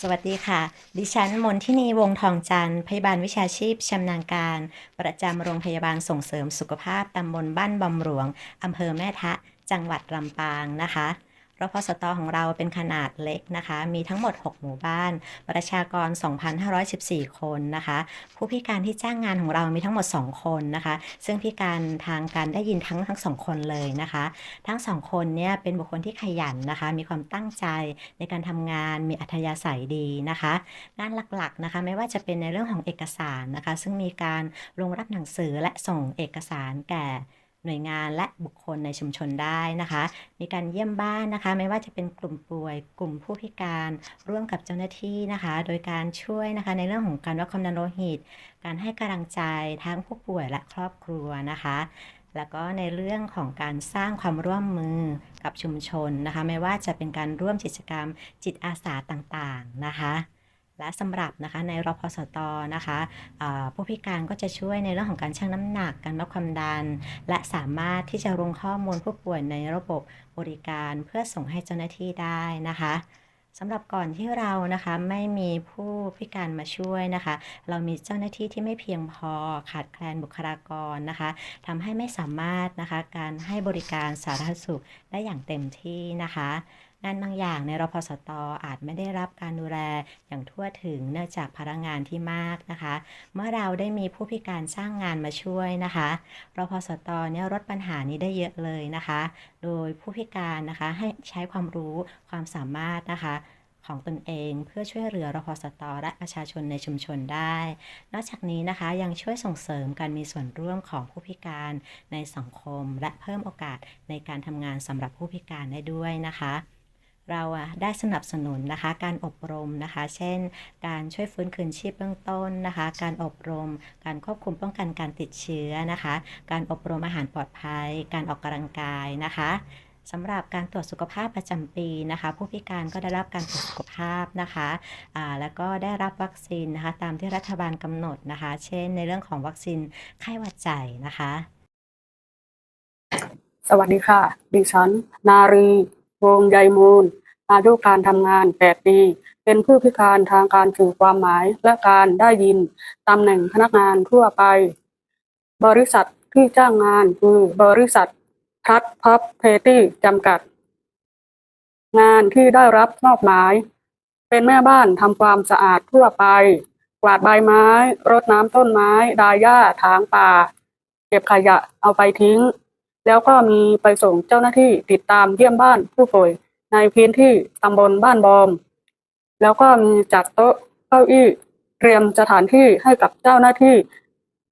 สวัสดีค่ะ ดิฉันมนทินีวงทองจันทร์พยาบาลวิชาชีพชำนาญการ ประจำโรงพยาบาลส่งเสริมสุขภาพตำบลบ้านบอมหลวงอำเภอแม่ทะ จังหวัดลำปางนะคะ รพสตของเราเป็นขนาดเล็กนะคะ มีทั้งหมด 6 หมู่บ้าน ประชากร 2,514 คนนะคะ ผู้พิการที่จ้างงานของเรามีทั้งหมด 2 คนนะคะ ซึ่งพิการทางการได้ยินทั้งทั้งสองคนเลยนะคะ ทั้งสองคนเนี่ยเป็นบุคคลที่ขยันนะคะ มีความตั้งใจในการทำงาน มีอัธยาศัยดีนะคะ งานหลักๆนะคะ ไม่ว่าจะเป็นในเรื่องของเอกสารนะคะ ซึ่งมีการลงรับหนังสือและส่งเอกสารแก่ หน่วยงานและบุคคลในชุมชนได้นะคะ มีการเยี่ยมบ้านนะคะ ไม่ว่าจะเป็นกลุ่มป่วย กลุ่มผู้พิการร่วมกับเจ้าหน้าที่นะคะ โดยการช่วยนะคะในเรื่องของการวัดความดันโลหิต การให้กำลังใจทั้งผู้ป่วยและครอบครัวนะคะแล้วก็ในเรื่องของการสร้างความร่วมมือกับชุมชนนะคะ ไม่ว่าจะเป็นการร่วมกิจกรรมจิตอาสาต่างๆนะคะ และสำหรับนะคะในรพสตนะคะผู้พิการก็จะช่วยในเรื่องของการชั่งน้ำหนักการวัดความดัน และสามารถที่จะลงข้อมูลผู้ป่วยในระบบบริการเพื่อส่งให้เจ้าหน้าที่ได้นะคะสำหรับก่อนที่เรานะคะไม่มีผู้พิการมาช่วยนะคะ เรามีเจ้าหน้าที่ที่ไม่เพียงพอขาดแคลนบุคลากรนะคะทำให้ไม่สามารถนะคะการให้บริการสาธารณสุขได้อย่างเต็มที่นะคะ งานบางอย่างในรพสตอาจไม่ได้รับการดูแลอย่างทั่วถึงเนื่องจากพนักงานที่มากนะคะ เมื่อเราได้มีผู้พิการสร้างงานมาช่วยนะคะรพสตเนี่ยลดปัญหานี้ได้เยอะเลยนะคะ โดยผู้พิการนะคะให้ใช้ความรู้ความสามารถนะคะของตนเองเพื่อช่วยเหลือรพสตและประชาชนในชุมชนได้ นอกจากนี้นะคะยังช่วยส่งเสริมการมีส่วนร่วมของผู้พิการในสังคม และเพิ่มโอกาสในการทำงานสำหรับผู้พิการได้ด้วยนะคะ เราได้สนับสนุนนะคะ การอบรมนะคะ เช่น การช่วยฟื้นคืนชีพเบื้องต้นนะคะ การอบรม การควบคุมป้องกันการติดเชื้อนะคะ การอบรมอาหารปลอดภัย การออกกำลังกายนะคะสำหรับการตรวจสุขภาพประจำปีนะคะ ผู้พิการก็ได้รับการตรวจสุขภาพนะคะอ่าแล้วก็ได้รับวัคซีนนะคะ ตามที่รัฐบาลกำหนดนะคะ เช่น ในเรื่องของวัคซีนไข้หวัดใหญ่นะคะ สวัสดีค่ะ ดิฉัน นารี วงใยมูล อายุการทำงาน 8 ปี เป็นผู้พิการทางการสื่อความหมายและการได้ยิน ตำแหน่งพนักงานทั่วไป บริษัทที่จ้างงานคือบริษัททัดพับเพตี้จำกัด งานที่ได้รับมอบหมาย เป็นแม่บ้านทำความสะอาดทั่วไป กวาดใบไม้ รดน้ำต้นไม้ ดายหญ้า ถางป่า เก็บขยะเอาไปทิ้ง แล้วก็มีไปส่งเจ้าหน้าที่ติดตามเยี่ยมบ้านผู้ป่วยในพื้นที่ตำบลบ้านบอม แล้วก็มีจัดโต๊ะเก้าอี้เตรียมสถานที่ให้กับเจ้าหน้าที่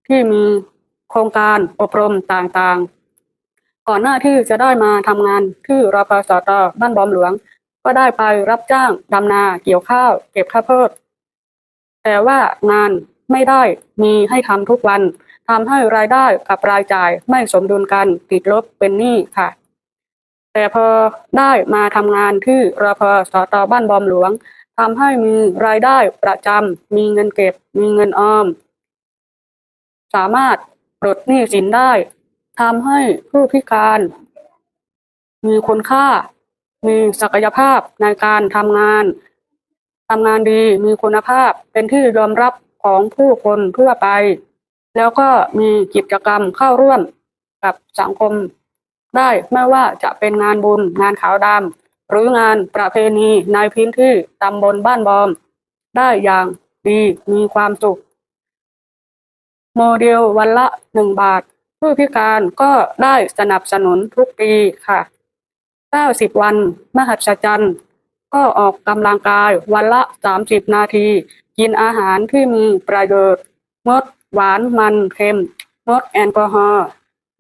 ที่มีโครงการอบรมต่างๆ ก่อนหน้าที่จะได้มาทำงานที่รพสตบ้านบอมหลวง ก็ได้ไปรับจ้างดำนาเกี่ยวข้าว เก็บข้าวโพดแต่ว่างานไม่ได้มีให้ทำทุกวัน ทำให้รายได้กับรายจ่ายไม่สมดุลกันติดลบเป็นหนี้ค่ะ แต่พอได้มาทำงานที่รพสตบ้านบอมหลวงทำให้มีรายได้ประจำมีเงินเก็บ มีเงินออม สามารถปลดหนี้สินได้ทำให้ผู้พิการ มีคุณค่า มีศักยภาพในการทำงานทำงานดีมีคุณภาพเป็นที่ยอมรับของผู้คนทั่วไป แล้วก็มีกิจกรรมเข้าร่วมกับสังคมได้ไม่ว่าจะเป็นงานบุญงานขาวดำหรืองานประเพณีในพื้นที่ตำบลบ้านบอม ได้อย่างดีมีความสุข โมเดลวันละหนึ่งบาท ผู้พิการก็ได้สนับสนุนทุกปีค่ะ 90 วัน มหัศจรรย์ก็ออกกำลังกายวันละ 30 นาที กินอาหารที่มีประโยชน์งด หวานมันเค็มงดแอลกอฮอล์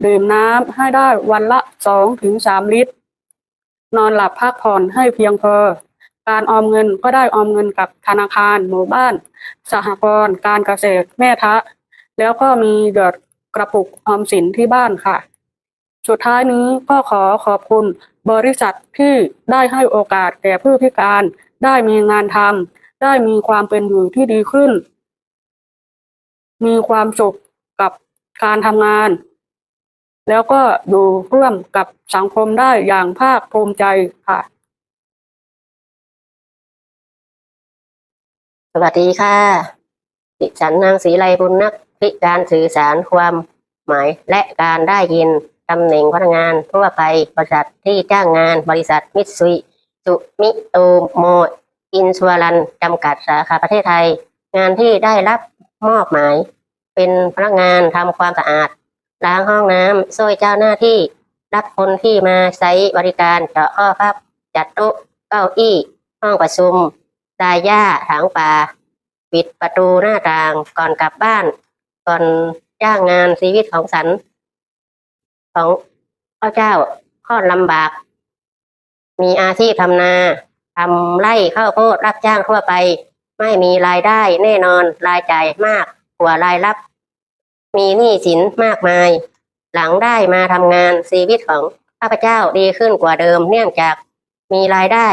ดื่มน้ำให้ได้วันละสองถึงสามลิตร นอนหลับพักผ่อนให้เพียงพอ การออมเงินก็ได้ออมเงินกับธนาคาร หมู่บ้าน สหกรณ์การเกษตรแม่ทะ แล้วก็มีเดือดกระปุกออมสินที่บ้านค่ะ สุดท้ายนี้ก็ขอขอบคุณบริษัทที่ได้ให้โอกาสแก่ผู้พิการ ได้มีงานทำได้มีความเป็นอยู่ที่ดีขึ้น มีความสุขกับการทำงาน แล้วก็อยู่ร่วมกับสังคมได้อย่างภาคภูมิใจค่ะ สวัสดีค่ะ ดิฉันนางศรีไลบุญนักพิการสื่อสารความหมายและการได้ยินตำแหน่งพนักงานทั่วไปบริษัทที่จ้างงานบริษัทมิตซุยสุมิโตโมอินชัวรันจำกัดสาขาประเทศไทย งานที่ได้รับ มอบหมาย เป็นพนักงานทำความสะอาด ล้างห้องน้ำช่วยเจ้าหน้าที่ รับคนที่มาใช้บริการเจาะข้อพับจัดโต๊ะเก้าอี้ ห้องประชุมดายหญ้าถางป่า ปิดประตูหน้าต่างก่อนกลับบ้าน ก่อนจ้างงานชีวิตของฉัน ของข้าเจ้าข้อลำบาก มีอาชีพทำนาทำไร่ข้าวโพดรับจ้างทั่วไป ไม่มีรายได้แน่นอนรายจ่ายมากกว่ารายรับ มีหนี้สินมากมาย หลังได้มาทำงานชีวิตของข้าพเจ้าดีขึ้นกว่าเดิม เนื่องจากมีรายได้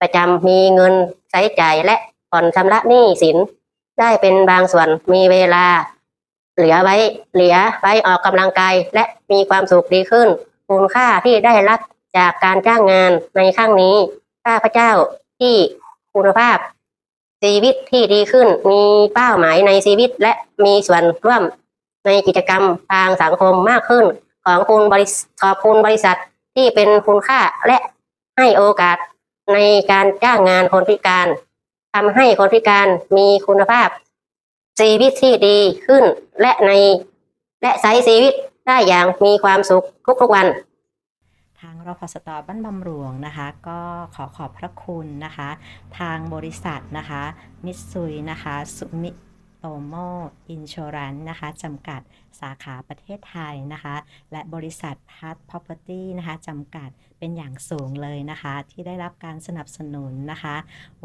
ประจำมีเงินใช้จ่ายและผ่อนชำระหนี้สิน ได้เป็นบางส่วนมีเวลา เหลือไว้เหลือไว้ออกกำลังกายและมีความสุขดีขึ้นคุณค่าที่ได้รับจากการจ้างงานในครั้งนี้ข้าพเจ้าที่คุณภาพ ชีวิตที่ดีขึ้น มีเป้าหมายในชีวิตและมีส่วนร่วมในกิจกรรมทางสังคมมากขึ้น ของคุณบริษขอบคุณบริษัทที่เป็นคุณค่าและให้โอกาสในการจ้างงานคนพิการทำให้คนพิการมีคุณภาพชีวิตที่ดีขึ้นและใน และใช้ชีวิตได้อย่างมีความสุขทุกๆวัน ทางรพสตบ้านบำรุงนะคะ ก็ขอขอบพระคุณนะคะ ทางบริษัทนะคะ มิตซุยนะคะสุมิโตโมอินช r รันนะคะจำกัดสาขาประเทศไทยนะคะ และบริษัทพัท Property นะคะจำกัดเป็นอย่างสูงเลยนะคะ ที่ได้รับการสนับสนุนนะคะ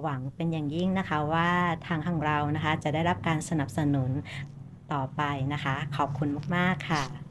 หวังเป็นอย่างยิ่งนะคะว่าทางของเรานะคะจะได้รับการสนับสนุนต่อไปนะคะ ขอบคุณมาก ๆ ค่ะ